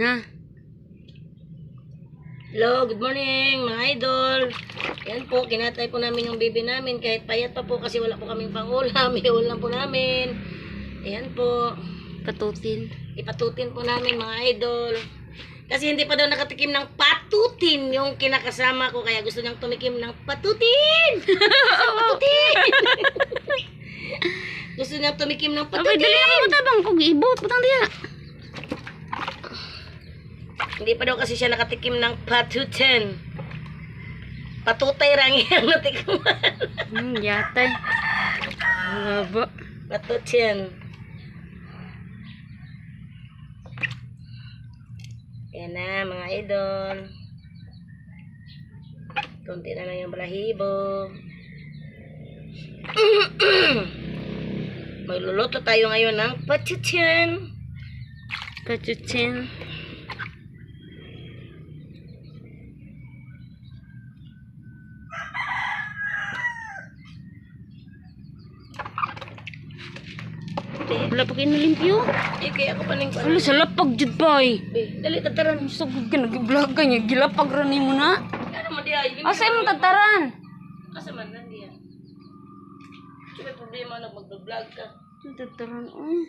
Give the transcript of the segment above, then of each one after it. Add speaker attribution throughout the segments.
Speaker 1: Na.
Speaker 2: Hello, good morning mga idol. Yan po, kinatay po namin yung baby namin kahit payat pa po kasi wala po kaming pangulam. May ulam po namin. Ayan po.
Speaker 1: Patutin.
Speaker 2: Ipatutin po namin mga idol. Kasi hindi pa daw nakatikim ng patutin yung kinakasama ko kaya gusto niyang tumikim ng patutin. patutin. gusto niyang tumikim ng
Speaker 1: Abay,
Speaker 2: patutin.
Speaker 1: dali na mo tabang kog ibot. Butang diya.
Speaker 2: Hindi pa daw kasi siya nakatikim ng patutin. Patutay rang yung natikman.
Speaker 1: Hmm, yatay. Ang haba.
Speaker 2: Patutin. Yan na mga idol. Kunti na lang yung balahibo. Magluluto tayo ngayon ng patutin.
Speaker 1: Patutin. Wala pa kayo nalimpyo.
Speaker 2: Eh, kaya ako paning
Speaker 1: Ano sa lapag jud bay.
Speaker 2: Dali, tataran.
Speaker 1: Sugod ka nag-vlog ka niya. Gilapag ra mo na.
Speaker 2: Ano mo di ay?
Speaker 1: Asa imong tataran?
Speaker 2: Asa man nandiyan? May problema na mag-vlog ka.
Speaker 1: Tataran. Oh.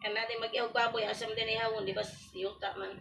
Speaker 2: Kan natin mag-iog baboy, asam din ihawon, di ba? Yuta man.